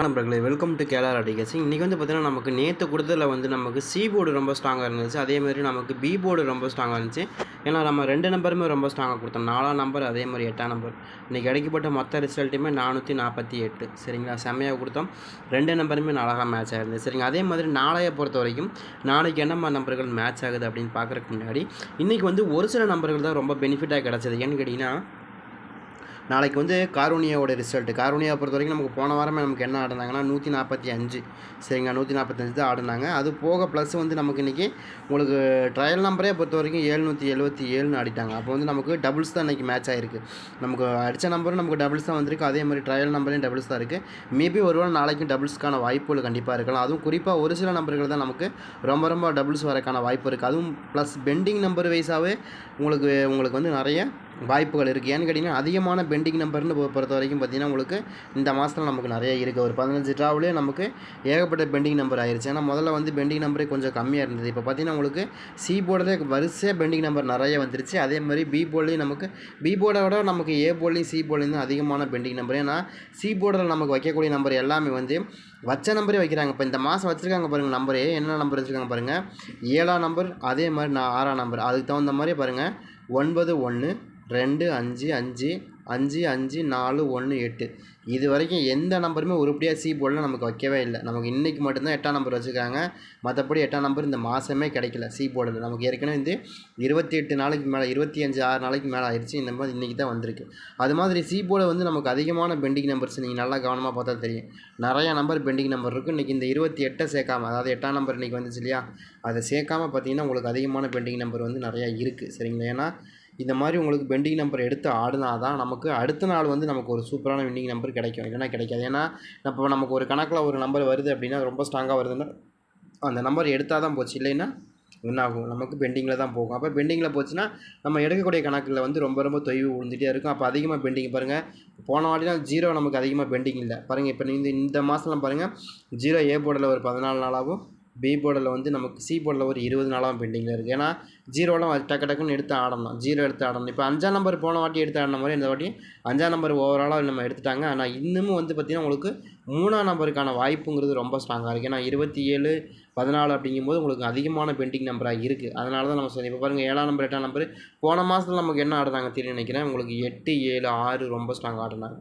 நண்பர்களே welcome to கேலார் அடிகேசி இன்றைக்கி வந்து பார்த்தீங்கன்னா நமக்கு நேற்று கொடுத்ததில் வந்து நமக்கு சி போர்டு ரொம்ப ஸ்ட்ராங்காக இருந்துச்சு. அதே மாதிரி நமக்கு பி போர்டு ரொம்ப ஸ்ட்ராங்காக இருந்துச்சு. ஏன்னா நம்ம ரெண்டு நம்பருமே ரொம்ப ஸ்ட்ராங்காக கொடுத்தோம். நாலாம் நம்பர் அதே மாதிரி எட்டாம் நம்பர் இன்றைக்கி கிடைக்கப்பட்ட மொத்த ரிசல்ட்டுமே நானூற்றி நாற்பத்தி எட்டு. சரிங்களா? செம்மையாக கொடுத்தோம். ரெண்டு நம்பருமே அழகாக மேட்ச் ஆகிருந்தது சரிங்க அதே மாதிரி நாளையை பொறுத்த வரைக்கும் நாளைக்கு என்னம்மா நம்பர்கள் மேட்ச் ஆகுது அப்படின்னு பார்க்குறதுக்கு முன்னாடி இன்றைக்கி வந்து ஒரு சில நம்பர்கள் தான் ரொம்ப பெனிஃபிட்டாக கிடச்சிது. ஏன்னு கேட்டிங்கன்னா நாளைக்கு வந்து காரூனியாவோட ரிசல்ட்டு காரூனியா பொறுத்த வரைக்கும் நமக்கு போன வாரமே நமக்கு என்ன ஆடினாங்கன்னா நூற்றி நாற்பத்தி அஞ்சு. சரிங்களா? நூற்றி நாற்பத்தஞ்சு தான் ஆடினாங்க. அது போக ப்ளஸ் வந்து நமக்கு இன்றைக்கி உங்களுக்கு ட்ரையல் நம்பரே பொறுத்த வரைக்கும் ஏழ்நூற்றி எழுபத்தி ஏழுன்னு ஆடிட்டாங்க. அப்போ வந்து நமக்கு டபுள்ஸ் தான் இன்றைக்கி மேட்ச் ஆகிருக்கு நமக்கு அடித்த நம்பரும் நமக்கு டபுள்ஸ் தான் வந்திருக்கு. அதே மாதிரி ட்ரையல் நம்பரையும் டபுள்ஸ் தான் இருக்குது மேபி ஒருவேளை நாளைக்கும் டபுள்ஸ்க்கான வாய்ப்புகள் கண்டிப்பாக இருக்கலாம். அதுவும் குறிப்பாக ஒரு சில நம்பர்கள் தான் நமக்கு ரொம்ப ரொம்ப டபுள்ஸ் வரக்கான வாய்ப்பு இருக்குது அதுவும் ப்ளஸ் பெண்டிங் நம்பர் வைஸாகவே உங்களுக்கு உங்களுக்கு வந்து நிறைய வாய்ப்புகள் இருக்குது ஏன்னு கேட்டிங்கன்னா அதிகமான பெண்டிங் நம்பர்னு பொறுத்த வரைக்கும் பார்த்தீங்கன்னா உங்களுக்கு இந்த மாதத்தில் நமக்கு நிறைய இருக்குது ஒரு பதினஞ்சு ட்ராவிலே நமக்கு ஏகப்பட்ட பெண்டிங் நம்பர் ஆயிடுச்சு ஏன்னா முதல்ல வந்து பெண்டிங் நம்பரே கொஞ்சம் கம்மியாக இருந்தது. இப்போ பார்த்தீங்கன்னா உங்களுக்கு சி போர்டிலே வரிசையாக பெண்டிங் நம்பர் நிறைய வந்துருச்சு. அதே மாதிரி பி போர்ட்லேயும் நமக்கு பி போர்டை விட நமக்கு ஏ போர்ட்லேயும் சி போர்ட்லேயும் தான் அதிகமான பெண்டிங் நம்பர். ஏன்னா சி போர்டில் நமக்கு வைக்கக்கூடிய நம்பர் எல்லாமே வந்து வச்ச நம்பரே வைக்கிறாங்க. இப்போ இந்த மாதம் வச்சுருக்காங்க பாருங்கள் நம்பரே. என்ன நம்பர் வச்சுருக்காங்க பாருங்கள் ஏழாம் நம்பர் அதே மாதிரி நான் ஆறாம் நம்பர். அதுக்கு தகுந்த மாதிரி பாருங்கள் ஒன்பது ஒன்று ரெண்டு அஞ்சு அஞ்சு அஞ்சு அஞ்சு நாலு ஒன்று எட்டு. இது வரைக்கும் எந்த நம்பருமே உருப்படியாக சி போர்டில் நமக்கு வைக்கவே இல்லை. நமக்கு இன்றைக்கி மட்டும்தான் எட்டாம் நம்பர் வச்சுருக்காங்க. மற்றபடி எட்டாம் நம்பர் இந்த மாதமே கிடைக்கல சி போர்டில் நமக்கு ஏற்கனவே வந்து இருபத்தி எட்டு நாளைக்கு மேலே இருபத்தி அஞ்சு ஆறு நாளைக்கு மேலே ஆயிடுச்சு இந்த மாதிரி இன்றைக்கி தான் வந்திருக்கு. அது மாதிரி சி போர்டில் வந்து நமக்கு அதிகமான பெண்டிங் நம்பர்ஸ் நீங்கள் நல்லா கவனமாக பார்த்தா தெரியும். நிறையா நம்பர் பெண்டிங் நம்பர் இருக்குது இன்றைக்கி இந்த இருபத்தி எட்டை சேர்க்காம அதாவது எட்டாம் நம்பர் இன்றைக்கி வந்துச்சு இல்லையா? அதை சேர்க்காம பார்த்தீங்கன்னா உங்களுக்கு அதிகமான பெண்டிங் நம்பர் வந்து நிறையா இருக்குது சரிங்களா? ஏன்னா இந்த மாதிரி உங்களுக்கு பெண்டிங் நம்பர் எடுத்து ஆடினா தான் நமக்கு அடுத்த நாள் வந்து நமக்கு ஒரு சூப்பரான வின்னிங் நம்பர் கிடைக்கும். இல்லைன்னா கிடைக்காது. ஏன்னா இப்போ நமக்கு ஒரு கணக்கில் ஒரு நம்பர் வருது அப்படின்னா ரொம்ப ஸ்ட்ராங்காக வருதுன்னா அந்த நம்பர் எடுத்தால் தான் போச்சு. இல்லைன்னா என்ன ஆகும்? நமக்கு பெண்டிங்கில் தான் போகும். அப்போ பெண்டிங்கில் போச்சுன்னா நம்ம எடுக்கக்கூடிய கணக்கில் வந்து ரொம்ப ரொம்ப தொய்வு விழுந்துகிட்டே இருக்கும். அப்போ அதிகமாக பெண்டிங் பாருங்கள் போன வாட்டிலாம் ஜீரோ நமக்கு அதிகமாக பெண்டிங் இல்லை. பாருங்கள் இப்போ இந்த இந்த மாதம்லாம் பாருங்கள் ஜீரோ ஏ போர்டில் ஒரு பதினாலு நாளாகவும் பி போர்டில் வந்து நமக்கு சி போர்டில் ஒரு இருபது நாளாக பெண்டிங்கில் இருக்குது ஏன்னா ஜீரோலாம் டக்கு டக்குன்னு எடுத்து ஆடணும். ஜீரோ எடுத்து ஆடணும். இப்போ அஞ்சாம் நம்பர் போன வாட்டி எடுத்து ஆடின மாதிரி இந்த வாட்டி அஞ்சாம் நம்பர் ஓவராலாக நம்ம எடுத்துட்டாங்க. ஆனால் இன்னமும் வந்து பார்த்திங்கன்னா உங்களுக்கு மூணாம் நம்பருக்கான வாய்ப்புங்கிறது ரொம்ப ஸ்ட்ராங்காக இருக்குது ஏன்னா இருபத்தி ஏழு பதினாலு அப்படிங்கும்போது உங்களுக்கு அதிகமான பெண்டிங் நம்பராக இருக்குது அதனால தான் நம்ம சொல்லி இப்போ பாருங்கள் ஏழாம் நம்பர் எட்டாம் நம்பர் போன மாதத்தில் நமக்கு என்ன ஆடுறாங்க தெரியும் நினைக்கிறேன். உங்களுக்கு எட்டு ஏழு ஆறு ரொம்ப ஸ்ட்ராங் ஆடினாங்க.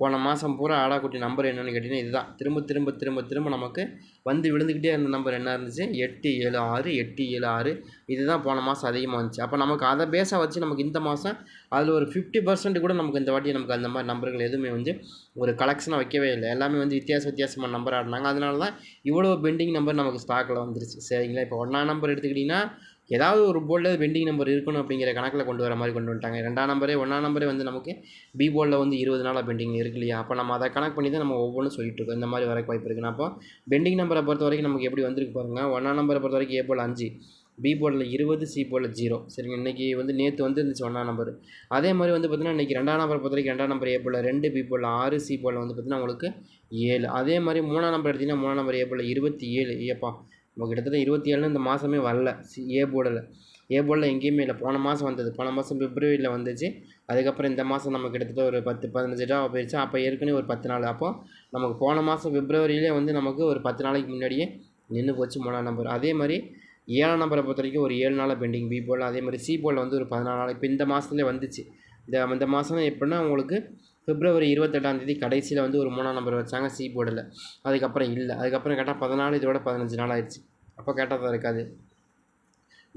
போன மாதம் பூரா ஆடாக்குட்டி நம்பர் என்னென்னு கேட்டிங்கன்னா இதுதான். திரும்ப திரும்ப திரும்ப திரும்ப நமக்கு வந்து விழுந்துக்கிட்டே இருந்த நம்பர் என்ன இருந்துச்சு? எட்டு ஏழு ஆறு எட்டு ஏழு ஆறு. இதுதான் போன மாதம் அதிகமாக இருந்துச்சு. அப்போ நமக்கு அதை பேஸாக வச்சு நமக்கு இந்த மாதம் அதில் ஒரு ஃபிஃப்டி பர்சன்ட் கூட நமக்கு இந்த வாட்டி நமக்கு அந்த மாதிரி நம்பர்கள் எதுவுமே வந்து ஒரு கலெக்ஷனாக வைக்கவே இல்லை. எல்லாமே வந்து வித்தியாச வித்தியாசமான நம்பர் ஆடினாங்க. அதனால தான் இவ்வளோ பெண்டிங் நம்பர் நமக்கு ஸ்டாக்கில் வந்துருச்சு. சரிங்களா? இப்போ ஒன்றா நம்பர் எடுத்துக்கிட்டிங்கன்னா ஏதாவது ஒரு போர்டில் பெண்டிங் நம்பர் இருக்கணும் அப்படிங்கிற கணக்கில் கொண்டு வர மாதிரி கொண்டு வந்துட்டாங்க. ரெண்டாம் நம்பரே ஒன்றாம் நம்பரே வந்து நமக்கு பி போர்டில் வந்து இருபது நாளாக பெண்டிங் இருக்கு இல்லையா? அப்போ நம்ம அதை கணக்கு பண்ணி தான் நம்ம ஒவ்வொன்றும் சொல்லிட்டு இருக்கோம். இந்த மாதிரி வரக்கு வாய்ப்பு இருக்குன்னா அப்போ பெண்டிங் நம்பரை பொறுத்த வரைக்கும் நமக்கு எப்படி வந்திருக்கு பாருங்கள் ஒன்றாம் நம்பரை பொறுத்த வரைக்கும் ஏ போல் அஞ்சு பி போர்டில் இருபது சி போர்டில் ஜீரோ சரிங்க இன்றைக்கி வந்து நேற்று வந்து இருந்துச்சு ஒன்றாம் நம்பர். அதே மாதிரி வந்து பார்த்திங்கன்னா இன்றைக்கி ரெண்டாம் நம்பரை பொறுத்த வரைக்கும் ரெண்டாம் நம்பர் ஏ போர்டில் ரெண்டு பி போர்டில் ஆறு சி போர்டில் வந்து பார்த்திங்கன்னா உங்களுக்கு ஏழு. அதே மாதிரி மூணாம் நம்பர் எடுத்திங்கன்னா மூணாம் நம்பர் ஏ போர்டில் இருபத்தி ஏழு. ஏப்பா நம்ம கிட்டத்தட்ட இருபத்தி ஏழுன்னு இந்த மாதமே வரல. சி ஏ போர்டில் ஏ போர்டில் எங்கேயுமே இல்லை. போன மாதம் வந்தது. போன மாதம் பிப்ரவரியில் வந்துச்சு. அதுக்கப்புறம் இந்த மாதம் நம்ம கிட்டத்தட்ட ஒரு பத்து பதினஞ்சு ரூபா போயிடுச்சு அப்போ ஏற்கனவே ஒரு பத்து நாள். அப்போ நமக்கு போன மாதம் பிப்ரவரியிலே வந்து நமக்கு ஒரு பத்து நாளைக்கு முன்னாடியே நின்று போச்சு மூணாம் நம்பர். அதே மாதிரி ஏழாம் நம்பரை பொறுத்த வரைக்கும் ஒரு ஏழு நாளாக பெண்டிங். பி போர்டில் அதே மாதிரி சி போல வந்து ஒரு பதினாலு நாள். இப்போ இந்த மாதத்துலேயே வந்துச்சு. இந்த இந்த மாதம் எப்படின்னா உங்களுக்கு பிப்ரவரி இருபத்தெட்டாம் தேதி கடைசியில் வந்து ஒரு மூணாம் நம்பர் வச்சாங்க சி போர்டில் அதுக்கப்புறம் இல்லை. அதுக்கப்புறம் கேட்டால் பதினாலு இதோட பதினஞ்சு நாள் ஆயிடுச்சு. அப்போ கேட்டால் தான் இருக்காது.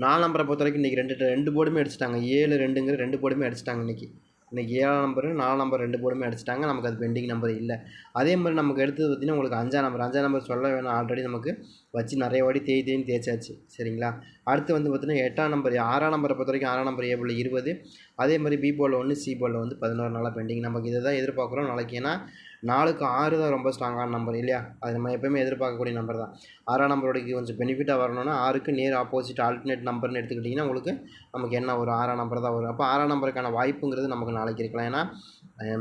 நாலு நம்பரை பொறுத்த வரைக்கும் இன்றைக்கி ரெண்டு ரெண்டு போர்டுமே அடிச்சிட்டாங்க. ஏழு ரெண்டுங்கிற ரெண்டு போர்டுமே அடிச்சிட்டாங்க இன்றைக்கி இன்றைக்கி ஏழாம் நம்பர் நாலு நம்பர் ரெண்டு போர்டுமே அடிச்சிட்டாங்க. நமக்கு அது பெண்டிங் நம்பர் இல்லை. அதே மாதிரி நமக்கு எடுத்தது பார்த்திங்கன்னா உங்களுக்கு அஞ்சாம் நம்பர் அஞ்சாம் நம்பர் சொல்ல வேணும். ஆல்ரெடி நமக்கு வச்சு நிறைய வாட்டி தேய் தேய்னு தேய்ச்சாச்சு. சரிங்களா? அடுத்து வந்து பார்த்திங்கன்னா எட்டாம் நம்பர் ஆறாம் நம்பரை பொறுத்த வரைக்கும் ஆறாம் நம்பர் ஏ போல் இருபது. அதே மாதிரி பி போல் ஒன்று சி போலில் வந்து பதினோரு நாளாக பெண்டிங் நமக்கு இதை தான் எதிர்பார்க்குறோம். நாளைக்கு ஏன்னா நாலுக்கு ஆறு தான் ரொம்ப ஸ்ட்ராங்கான நம்பர் இல்லையா? அது நம்ம எப்போயுமே எதிர்பார்க்கக்கூடிய நம்பர் தான். ஆறாம் நம்பரோட கொஞ்சம் பெனிஃபிட்டாக வரணும்னா ஆறுக்கு நேர் ஆப்போசிட் ஆல்டர்னேட் நம்பர்னு எடுத்துக்கிட்டிங்கன்னா உங்களுக்கு நமக்கு என்ன ஒரு ஆறாம் நம்பர் தான் வரும். அப்போ ஆறாம் நம்பருக்கான வாய்ப்புங்கிறது நமக்கு நாளைக்கு இருக்கலாம். ஏன்னா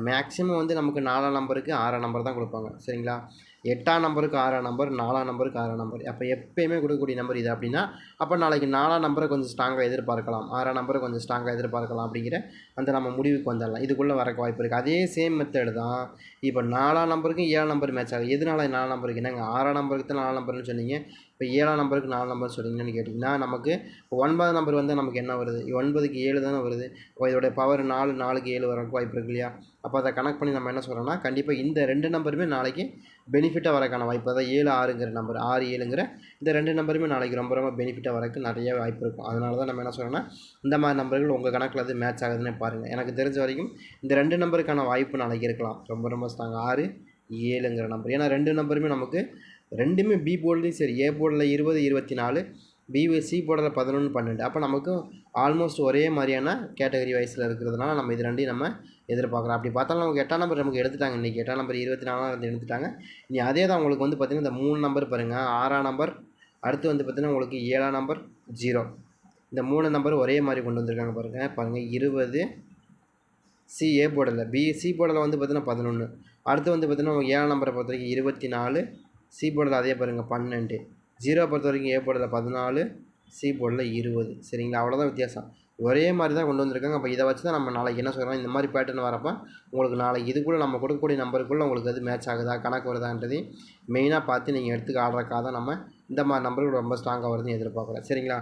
மேக்ஸிமம் வந்து நமக்கு நாலாம் நம்பருக்கு ஆறாம் நம்பர் தான் கொடுப்பாங்க. சரிங்களா? எட்டாம் நம்பருக்கு ஆறாம் நம்பர் நாலாம் நம்பருக்கு ஆறாம் நம்பர் அப்போ எப்பயுமே கொடுக்கக்கூடிய நம்பர் இது அப்படின்னா அப்போ நாளைக்கு நாலாம் நம்பரை கொஞ்சம் ஸ்ட்ராங்காக எதிர்பார்க்கலாம். ஆறாம் நம்பரை கொஞ்சம் ஸ்ட்ராங்காக எதிர்பார்க்கலாம் அப்படிங்கிற அந்த நம்ம முடிவுக்கு வந்துடலாம். இதுக்குள்ளே வரக்கு வாய்ப்பு இருக்குது அதே சேம் மெத்தடு தான் இப்போ நாலாம் நம்பருக்கும் ஏழாம் நம்பர் மேட்ச் ஆகுது. எதனால நாலாம் நம்பருக்கு என்னங்க ஆறாம் நம்பருக்கு தான் நாலாம் நம்பர்னு சொன்னீங்க. இப்போ ஏழாம் நம்பருக்கு நாலு நம்பர் சொல்லிங்கன்னு கேட்டிங்கன்னா நமக்கு ஒன்பதாம் நம்பர் வந்து நமக்கு என்ன வருது? ஒன்பதுக்கு ஏழு தானே வருது. இப்போ இதோடைய பவர் நாலு நாலுக்கு ஏழு வரக்கு வாய்ப்பு இருக்கு இல்லையா? அப்போ அதை கனெக்ட் பண்ணி நம்ம என்ன சொல்கிறோம்னா கண்டிப்பாக இந்த ரெண்டு நம்பருமே நாளைக்கு பெனிஃபிட்டாக வரக்கான வாய்ப்பு. அதாவது ஏழு ஆறுங்கிற நம்பர் ஆறு ஏழுங்கிற இந்த ரெண்டு நம்பருமே நாளைக்கு ரொம்ப ரொம்ப பெனிஃபிட்டாக வரக்கு நிறைய வாய்ப்பு இருக்கும். அதனால தான் நம்ம என்ன சொல்கிறோம்னா இந்த மாதிரி நம்பர்கள் உங்கள் கணக்கில் அது மேட்ச் ஆகுதுன்னு பாருங்கள் எனக்கு தெரிஞ்ச வரைக்கும் இந்த ரெண்டு நம்பருக்கான வாய்ப்பு நாளைக்கு இருக்கலாம். ரொம்ப ரொம்ப ஸ்ட்ராங் ஆறு ஏழுங்கிற நம்பர் ஏன்னா ரெண்டு நம்பருமே நமக்கு ரெண்டுமே பி போர்ட்லேயும் சரி ஏ போர்டில் இருபது இருபத்தி நாலு பி சி போர்டில் பதினொன்று பன்னெண்டு. அப்போ நமக்கு ஆல்மோஸ்ட் ஒரே மாதிரியான கேட்டகரி வைஸில் இருக்கிறதுனால நம்ம இது ரெண்டையும் நம்ம எதிர்பார்க்குறோம் அப்படி பார்த்தாலும் நமக்கு எட்டாம் நம்பர் நமக்கு எடுத்துட்டாங்க இன்றைக்கி எட்டாம் நம்பர் இருபத்தி நாலாம் வந்து எடுத்துட்டாங்க. இனி அதே தான் உங்களுக்கு வந்து பார்த்திங்கன்னா இந்த மூணு நம்பர் பாருங்கள் ஆறாம் நம்பர் அடுத்து வந்து பார்த்திங்கன்னா உங்களுக்கு ஏழாம் நம்பர் ஜீரோ இந்த மூணு நம்பர் ஒரே மாதிரி கொண்டு வந்திருக்காங்க பாருங்கள் பாருங்கள் இருபது சி ஏ போர்டில் பி சி போர்டில் வந்து பார்த்திங்கன்னா பதினொன்று அடுத்து வந்து பார்த்திங்கன்னா ஏழாம் நம்பரை பொறுத்த வரைக்கும் இருபத்தி நாலு சி போர்டில் அதே பாருங்கள் பன்னெண்டு. ஜீரோ பொறுத்த வரைக்கும் ஏ போர்டில் பதினாலு சி போர்டில் இருபது. சரிங்களா? அவ்வளோதான் வித்தியாசம். ஒரே மாதிரி தான் கொண்டு வந்திருக்காங்க. அப்போ இதை வச்சு தான் நம்ம நாளைக்கு என்ன சொல்கிறோம் இந்த மாதிரி பேட்டர்ன் வரப்போ உங்களுக்கு நாளைக்கு இதுக்குள்ளே நம்ம கொடுக்கக்கூடிய நம்பருக்குள்ளே உங்களுக்கு அது மேட்ச் ஆகுதா? கணக்கு வருதான்றதையும் மெயினாக பார்த்து நீங்கள் எடுத்துக்க ஆடுறக்காக தான் நம்ம இந்த மாதிரி நம்பருக்கு ரொம்ப ஸ்ட்ராங்காக வருதுன்னு எதிர்பார்க்குறேன் சரிங்களா?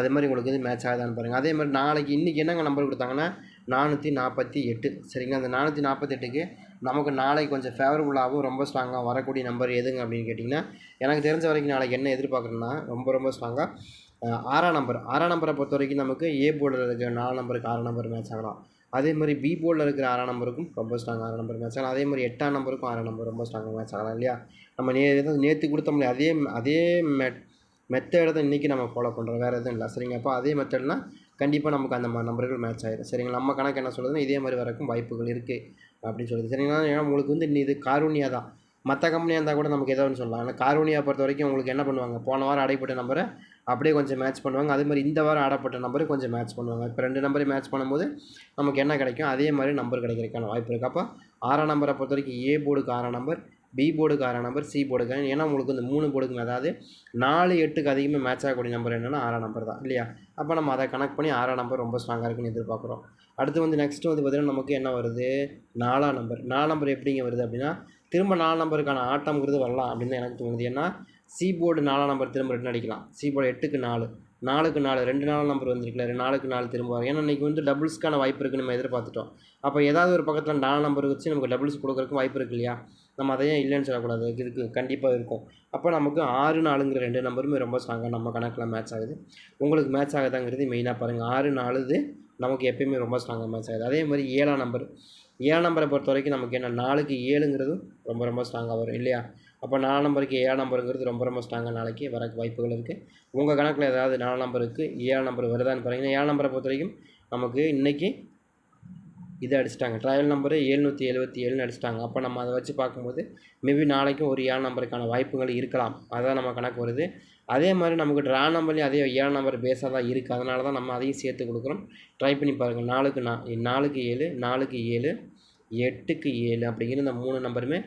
அதே மாதிரி உங்களுக்கு இது மேட்ச் ஆகுதான்னு பாருங்கள் அதே மாதிரி நாளைக்கு இன்றைக்கி என்னங்க நம்பர் கொடுத்தாங்கன்னா நானூற்றி நாற்பத்தி எட்டு. சரிங்களா? அந்த நானூற்றி நாற்பத்தெட்டுக்கு நமக்கு நாளைக்கு கொஞ்சம் ஃபேவரபுளாகவும் ரொம்ப ஸ்ட்ராங்காக வரக்கூடிய நம்பர் எதுங்க அப்படின்னு கேட்டிங்கன்னா எனக்கு தெரிஞ்ச வரைக்கும் நாளைக்கு என்ன எதிர்பார்க்குறேன்னா ரொம்ப ரொம்ப ஸ்ட்ராங்காக ஆறாம் நம்பர் ஆறாம் நம்பரை பொறுத்த வரைக்கும் நமக்கு ஏ போர்டில் இருக்கிற நாலு நம்பருக்கு ஆறாம் நம்பர் மேட்ச் ஆகலாம். அதே மாதிரி பி போர்டில் இருக்கிற ஆறாம் நம்பருக்கும் ரொம்ப ஸ்ட்ராங் ஆறாம் நம்பர் மேட்ச் ஆகலாம். அதே மாதிரி எட்டாம் நம்பருக்கும் ஆறாம் நம்பர் ரொம்ப ஸ்ட்ராங்காக மேட்ச் ஆகலாம் இல்லையா? நம்ம நே நேற்று கொடுத்த முடியாது அதே அதே மெட் மெத்தடை தான் இன்றைக்கி நம்ம ஃபாலோ பண்ணுறோம் வேறு எதுவும் இல்லை. சரிங்க. அப்போ அதே மெத்தட்னால் கண்டிப்பாக நமக்கு அந்த மாதிரி நம்பர்கள் மேட்ச் ஆகிடும் சரிங்களா நம்ம கணக்கு என்ன சொல்லுதுன்னா இதே மாதிரி வரக்கும் வாய்ப்புகள் இருக்குது அப்படின்னு சொல்லுது. சரிங்களா? ஏன்னா உங்களுக்கு வந்து இது காரூனியா தான். மற்ற கம்பெனியாக இருந்தால் கூட நமக்கு ஏதோ ஒன்று சொல்லலாம். ஆனால் காரூனியா பொறுத்த வரைக்கும் உங்களுக்கு என்ன பண்ணுவாங்க? போன வாரம் அடைப்பட்ட நம்பரை அப்படியே கொஞ்சம் மேட்ச் பண்ணுவாங்க. அதே மாதிரி இந்த வாரம் ஆடப்பட்ட நம்பரை கொஞ்சம் மேட்ச் பண்ணுவாங்க. இப்போ ரெண்டு நம்பரையும் மேட்ச் பண்ணும்போது நமக்கு என்ன கிடைக்கும்? அதே மாதிரி நம்பர் கிடைக்கிறதுக்கான வாய்ப்பு இருக்குது அப்போ ஆறாம் நம்பரை பொறுத்த வரைக்கும் ஏ போர்டுக்கு ஆறாம் நம்பர் பி போர்டுக்கு ஆறாம் நம்பர் சி போர்டுக்கு ஏன்னா உங்களுக்கு இந்த மூணு போர்டுக்கு அதாவது நாலு எட்டுக்கு அதிகமாக மேட்ச் ஆகக்கூடிய நம்பர் என்னென்னா ஆறாம் நம்பர் தான் இல்லையா? அப்போ நம்ம அதை கனெக்ட் பண்ணி ஆறாம் நம்பர் ரொம்ப ஸ்ட்ராங்காக இருக்குன்னு எதிர்பார்க்குறோம். அடுத்து வந்து நெக்ஸ்ட்டு வந்து பார்த்திங்கன்னா நமக்கு என்ன வருது? நாலாம் நம்பர் நாலாம் நம்பர் எப்படிங்க வருது அப்படின்னா திரும்ப நாலு நம்பருக்கான ஆட்டம்ங்கிறது வரலாம் அப்படின்னு எனக்கு தோணுது. ஏன்னா சி போர்டு நாலாம் நம்பர் திரும்ப ரிட்டன் அடிக்கலாம். சி போர்டு எட்டுக்கு நாலு. நாளுக்கு நாலு ரெண்டு நாள் நம்பர் வந்திருக்கல ரெண்டு நாளுக்கு நாலு திரும்ப வரும் ஏன்னா இன்றைக்கி வந்து டபுள்ஸ்க்கான வாய்ப்பு இருக்குன்னு நம்ம எதிர்பார்த்துட்டோம். அப்போ ஏதாவது ஒரு பக்கத்தில் நாலு நம்பர் வச்சு நமக்கு டபுள்ஸ் கொடுக்குறதுக்கு வாய்ப்பு இருக்கு இல்லையா? நம்ம அதையும் இல்லைன்னு சொல்லக்கூடாது. இதுக்கு கண்டிப்பாக இருக்கும். அப்போ நமக்கு ஆறு நாலுங்கிற ரெண்டு நம்பருமே ரொம்ப ஸ்ட்ராங்காக நம்ம கணக்கில் மேட்ச் ஆகுது. உங்களுக்கு மேட்ச் ஆகுதாங்கிறது மெயினாக பாருங்கள் ஆறு நாலுது நமக்கு எப்பயுமே ரொம்ப ஸ்ட்ராங்காக மேட்ச் ஆகுது. அதே மாதிரி ஏழாம் நம்பர் ஏழாம் நம்பரை பொறுத்த வரைக்கும் நமக்கு என்ன நாலுக்கு ஏழுங்கிறதும் ரொம்ப ரொம்ப ஸ்ட்ராங்காக வரும் இல்லையா? அப்போ நாலு நம்பருக்கு ஏழாம் நம்பருங்கிறது ரொம்ப ரொம்ப ஸ்ட்ராங்காக நாளைக்கு வர வாய்ப்புகள் இருக்குது உங்கள் கணக்கில் ஏதாவது நாலு நம்பருக்கு ஏழாம் நம்பர் வருதான்னு பாருங்கள் ஏழாம் நம்பரை பொறுத்த வரைக்கும் நமக்கு இன்றைக்கி இதை அடிச்சிட்டாங்க. ட்ரையல் நம்பரு எழுநூற்றி எழுபத்தி ஏழுன்னு அடிச்சிட்டாங்க. அப்போ நம்ம அதை வச்சு பார்க்கும்போது மேபி நாளைக்கும் ஒரு ஏழு நம்பருக்கான வாய்ப்புகள் இருக்கலாம். அதுதான் நம்ம கணக்கு வருது. அதே மாதிரி நமக்கு ட்ரா நம்பர்லேயும் அதே ஏழு நம்பர் பேஸாக தான் இருக்குது அதனால தான் நம்ம அதையும் சேர்த்து கொடுக்குறோம். ட்ரை பண்ணி பாருங்கள் நாலுக்கு நா நாலுக்கு ஏழு நாலுக்கு ஏழு எட்டுக்கு ஏழு அப்படிங்கிற இந்த மூணு நம்பருமே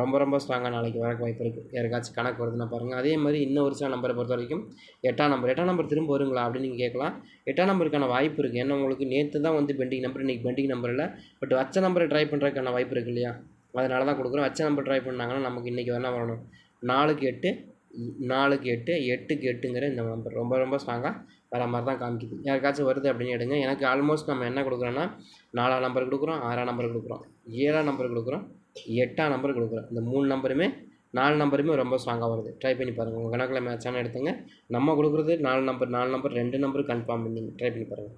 ரொம்ப ரொம்ப ஸ்ட்ராங்காக நாளைக்கு வர வாய்ப்பு இருக்குது யாருக்காச்சும் கணக்கு வருதுன்னா பாருங்கள் அதே மாதிரி இன்னும் ஒரு சில நம்பரை பொறுத்த வரைக்கும் எட்டாம் நம்பர் எட்டாம் நம்பர் திரும்ப வருங்களா அப்படின்னு நீங்கள் கேட்கலாம். எட்டாம் நம்பருக்கான வாய்ப்பு இருக்குது ஏன்னா உங்களுக்கு நேற்று தான் வந்து பெண்டிங் நம்பர் இன்றைக்கி பெண்டிங் நம்பர் இல்லை. பட் வச்ச நம்பரை ட்ரை பண்ணுறதுக்கான வாய்ப்பு இருக்குது இல்லையா? அதனால தான் கொடுக்குறோம். வச்ச நம்பர் ட்ரை பண்ணாங்கன்னா நமக்கு இன்றைக்கி வேணால் வரணும். நாலுக்கு எட்டு நாலுக்கு எட்டு எட்டுக்கு எட்டுங்கிற இந்த நம்பர் ரொம்ப ரொம்ப ஸ்ட்ராங்காக வர மாதிரி தான் காமிக்குது. யாருக்காச்சும் வருது அப்படின்னு எடுங்க. எனக்கு ஆல்மோஸ்ட் நம்ம என்ன கொடுக்குறோன்னா நாலாம் நம்பர் கொடுக்குறோம் ஆறாம் நம்பர் கொடுக்குறோம் ஏழாம் நம்பர் கொடுக்குறோம். எட்டாம் நம்பர் கொடுக்குறோம் இந்த மூணு நம்பருமே நாலு நம்பருமே ரொம்ப ஸ்ட்ராங்காக வருது. ட்ரை பண்ணி பாருங்கள் உங்கள் கணக்கில் மேட்சான எடுத்துங்க. நம்ம கொடுக்குறது நாலு நம்பர் நாலு நம்பர் ரெண்டு நம்பர் கன்ஃபார்ம் பண்ணி ட்ரை பண்ணி பாருங்கள்